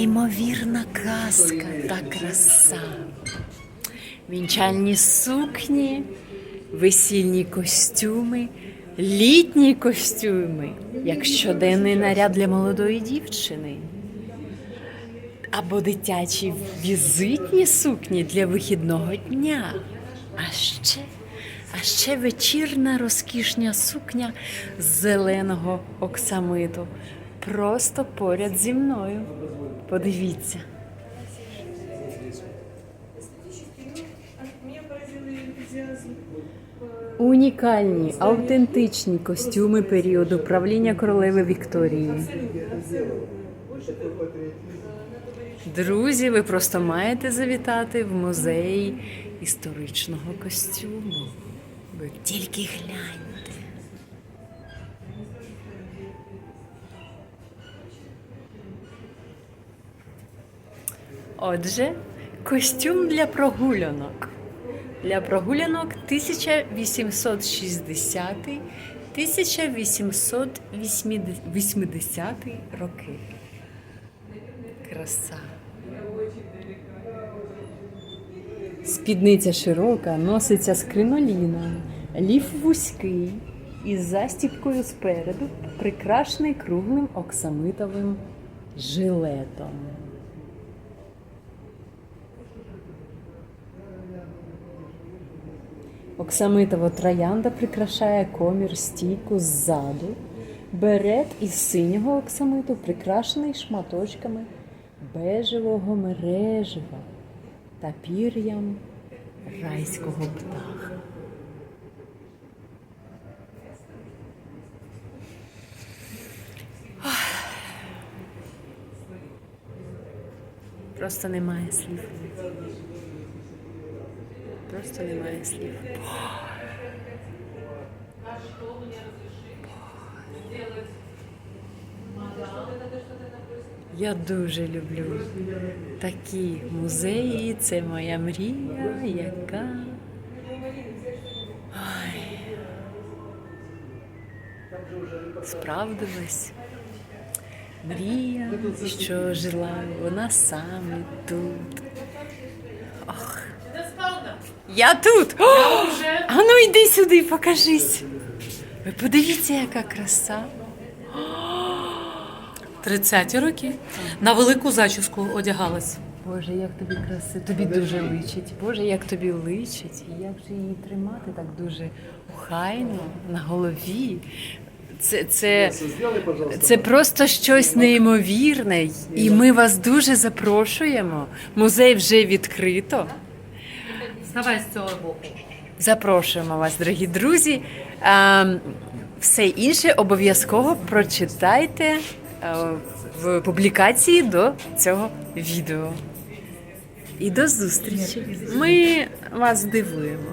Неймовірна казка та краса. Вінчальні сукні, весільні костюми, літні костюми, як щоденний наряд для молодої дівчини. Або дитячі візитні сукні для вихідного дня. А ще, а ще вечірна розкішня сукня з зеленого оксамиту. Просто поряд зі мною. Подивіться. Унікальні, автентичні костюми періоду правління королеви Вікторії. Друзі, ви просто маєте завітати в музей історичного костюму. Ви тільки гляньте. Отже, костюм для прогулянок. Для прогулянок 1860-1880 роки. Краса. Спідниця широка, носиться з криноліном, ліф вузький із застіпкою спереду, прикрашений круглим оксамитовим жилетом. Оксамитова троянда прикрашає комір стійку ззаду. Берет із синього оксамиту прикрашений шматочками бежевого мережева та пір'ям райського птаха. Просто немає слів. Просто немає слів. Я дуже люблю такі музеї. Це моя мрія, яка. Ой. Справдилась. Мрія, що жила вона саме тут. Ох. Я тут! О! А ну йди сюди, покажись. Ви подивіться, яка краса. 30-ті роки. На велику зачіску одягалась. Боже, як тобі краси, тобі дуже личить. Боже, як тобі личить. І як же її тримати так дуже охайно на голові. Це, це, це просто щось неймовірне. І ми вас дуже запрошуємо. Музей вже відкрито. Ставай з цього боку. Запрошуємо вас, дорогі друзі. Все інше обов'язково прочитайте е, в публікації до цього відео. І до зустрічі. Ми вас здивуємо.